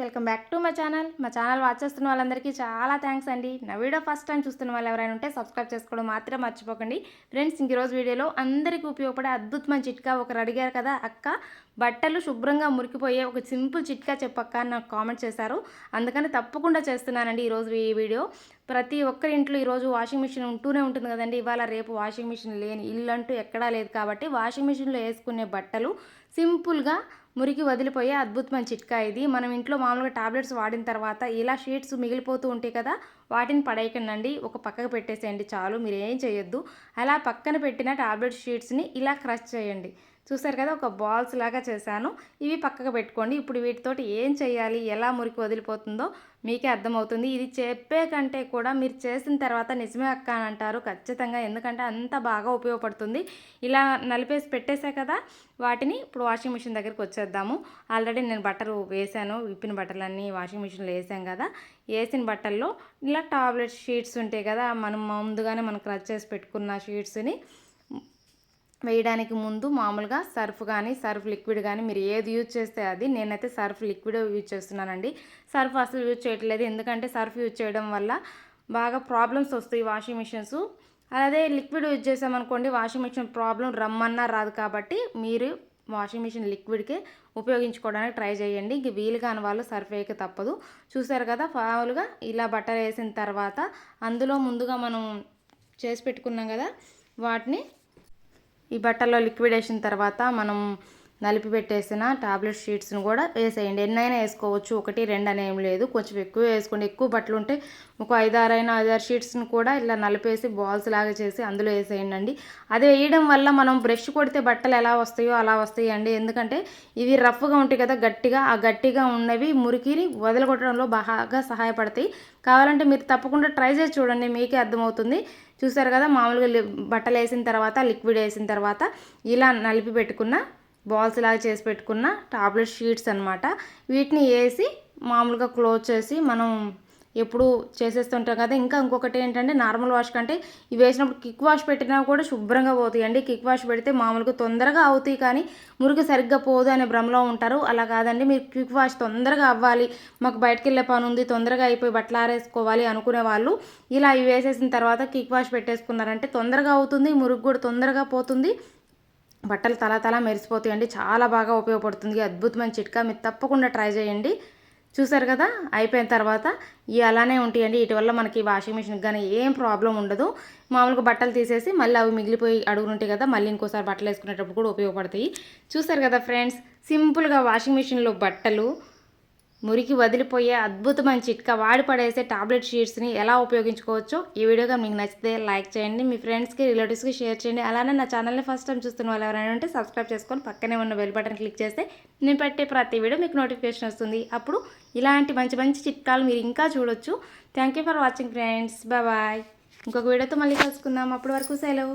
Welcome back to my channel. మా channel watch చేస్తున్న వాళ్ళందరికీ చాలా థ్యాంక్స్ అండి. నా వీడియో ఫస్ట్ టైం చూస్తున్న వాళ్ళు ఎవరైనా ఉంటే సబ్స్క్రైబ్ చేసుకోవడం మాత్రం మర్చిపోకండి. ఫ్రెండ్స్ ఇంక ఈరోజు వీడియోలో అందరికీ ఉపయోగపడే అద్భుతమైన చిట్కా ఒకరు అడిగారు కదా అక్క. బట్టలు శుభ్రంగా మురికిపోయే ఒక సింపుల్ చిట్కా చెప్పక్క అని నాకు కామెంట్ చేశారు. అందుకని తప్పకుండా చేస్తున్నానండి ఈరోజు ఈ వీడియో. ప్రతి ఒక్కరి ఇంట్లో ఈరోజు వాషింగ్ మిషన్ ఉంటూనే ఉంటుంది కదండి. ఇవాళ రేపు వాషింగ్ మిషన్ లేని ఇల్లు అంటూ ఎక్కడా లేదు కాబట్టి వాషింగ్ మిషన్లో వేసుకునే బట్టలు సింపుల్గా మురికి వదిలిపోయే అద్భుతమైన చిట్కా ఇది. మనం ఇంట్లో మామూలుగా టాబ్లెట్స్ వాడిన తర్వాత ఇలా షీట్స్ మిగిలిపోతూ ఉంటాయి కదా వాటిని పడేయకండి ఒక పక్కకు పెట్టేసేయండి చాలు మీరు ఏం చేయొద్దు. అలా పక్కన పెట్టిన టాబ్లెట్ షీట్స్ని ఇలా క్రష్ చేయండి. చూసారు కదా ఒక బాల్స్ లాగా చేశాను. ఇవి పక్కకు పెట్టుకోండి. ఇప్పుడు వీటితోటి ఏం చేయాలి ఎలా మురికి వదిలిపోతుందో మీకే అర్థమవుతుంది. ఇది చెప్పే కంటే కూడా మీరు చేసిన తర్వాత నిజమే అక్క అని అంటారు ఖచ్చితంగా. ఎందుకంటే అంత బాగా ఉపయోగపడుతుంది. ఇలా నలిపేసి పెట్టేసా కదా వాటిని ఇప్పుడు వాషింగ్ మిషన్ దగ్గరికి వచ్చేద్దాము. ఆల్రెడీ నేను బట్టలు వేసాను విప్పిన బట్టలన్నీ వాషింగ్ మిషన్లో వేసాం కదా. వేసిన బట్టల్లో ఇలా టాబ్లెట్ షీట్స్ ఉంటాయి కదా మనం ముందుగానే మనం క్రచ్ చేసి పెట్టుకున్న షీట్స్ని వేయడానికి ముందు మామూలుగా సర్ఫ్ కానీ సర్ఫ్ లిక్విడ్ కానీ మీరు ఏది యూజ్ చేస్తే అది. నేనైతే సర్ఫ్ లిక్విడ్ యూజ్ చేస్తున్నానండి. సర్ఫ్ అసలు యూజ్ చేయట్లేదు. ఎందుకంటే సర్ఫ్ యూజ్ చేయడం వల్ల బాగా ప్రాబ్లమ్స్ వస్తాయి వాషింగ్ మిషన్స్. అదే లిక్విడ్ యూజ్ చేసామనుకోండి వాషింగ్ మిషన్ ప్రాబ్లం రమ్మన్నా రాదు కాబట్టి మీరు వాషింగ్ మిషన్ లిక్విడ్కే ఉపయోగించుకోవడానికి ట్రై చేయండి. ఇంక వీలు కాని వాళ్ళు సర్ఫ్ వేయక తప్పదు. చూసారు కదా మామూలుగా ఇలా బట్టర్ వేసిన తర్వాత అందులో ముందుగా మనం చేసి పెట్టుకున్నాం కదా వాటిని ఈ బట్టల్లో లిక్విడ్ వేసిన తర్వాత మనం నలిపి పెట్టేసిన టాబ్లెట్ షీట్స్ని కూడా వేసేయండి. ఎన్నైనా వేసుకోవచ్చు. ఒకటి రెండు అని ఏం లేదు. కొంచెం ఎక్కువ వేసుకోండి. ఎక్కువ బట్టలు ఉంటే ఒక ఐదారైనా ఐదారు షీట్స్ని కూడా ఇలా నలిపేసి బాల్స్ లాగా చేసి అందులో వేసేయండి అండి అది వేయడం వల్ల మనం బ్రష్ కొడితే బట్టలు ఎలా వస్తాయో అలా వస్తాయి అండి ఎందుకంటే ఇవి రఫ్గా ఉంటాయి కదా గట్టిగా. ఆ గట్టిగా ఉన్నవి మురికిని వదలగొట్టడంలో బాగా సహాయపడతాయి. కావాలంటే మీరు తప్పకుండా ట్రై చేసి చూడండి. మీకే అర్థమవుతుంది. చూసారు కదా మామూలుగా బట్టలు వేసిన తర్వాత లిక్విడ్ వేసిన తర్వాత ఇలా నలిపి పెట్టుకున్న బాల్స్ లాగా చేసి పెట్టుకున్న టాబ్లెట్ షీట్స్ అనమాట వీటిని వేసి మామూలుగా క్లోజ్ చేసి మనం ఎప్పుడు చేసేస్తుంటాం కదా. ఇంకా ఇంకొకటి ఏంటంటే నార్మల్ వాష్ కంటే ఇవి వేసినప్పుడు కిక్ వాష్ పెట్టినా కూడా శుభ్రంగా పోతాయి అండి కిక్ వాష్ పెడితే మామూలుగా తొందరగా అవుతాయి కానీ మురికి సరిగ్గా పోదు అనే భ్రమలో ఉంటారు. అలా కాదండి మీరు క్విక్ వాష్ తొందరగా అవ్వాలి. మాకు బయటకు వెళ్ళే పని ఉంది తొందరగా అయిపోయి బట్టలు ఆరేసుకోవాలి అనుకునే వాళ్ళు. ఇలా ఇవి వేసేసిన తర్వాత కిక్ వాష్ పెట్టేసుకున్నారంటే తొందరగా అవుతుంది మురుగు కూడా తొందరగా పోతుంది. బట్టలు తల తల మెరిసిపోతాయండి చాలా బాగా ఉపయోగపడుతుంది. అద్భుతమైన చిట్కా మీరు తప్పకుండా ట్రై చేయండి. చూసారు కదా? అయిపోయిన తర్వాత ఇవి అలానే ఉంటాయండి. వీటి వల్ల మనకి వాషింగ్ మిషన్కి కానీ ఏం ప్రాబ్లం ఉండదు. మామూలుగా బట్టలు తీసేసి మళ్ళీ అవి మిగిలిపోయి అడుగునుంటాయి కదా మళ్ళీ ఇంకోసారి బట్టలు వేసుకునేటప్పుడు కూడా ఉపయోగపడతాయి. చూసారు కదా ఫ్రెండ్స్? సింపుల్గా వాషింగ్ మిషన్లో బట్టలు మురికి వదిలిపోయే అద్భుతమైన చిట్కా వాడి పడేసే టాబ్లెట్ షీట్స్ని ఎలా ఉపయోగించుకోవచ్చో ఈ వీడియోగా మీకు నచ్చితే లైక్ చేయండి మీ ఫ్రెండ్స్కి రిలేటివ్స్కి షేర్ చేయండి. అలానే నా ఛానల్ని ఫస్ట్ టైం చూస్తున్న వాళ్ళు ఎవరైనా ఉంటే సబ్స్క్రైబ్ చేసుకొని పక్కనే ఉన్న బెల్ బటన్ క్లిక్ చేస్తే నేను పెట్టే ప్రతి వీడియో మీకు నోటిఫికేషన్ వస్తుంది. అప్పుడు ఇలాంటి మంచి మంచి చిట్కాలు మీరు ఇంకా చూడొచ్చు. Thank you for watching friends bye ఇంకొక వీడియోతో మళ్ళీ కలుసుకుందాం. అప్పటి వరకు సెలవు.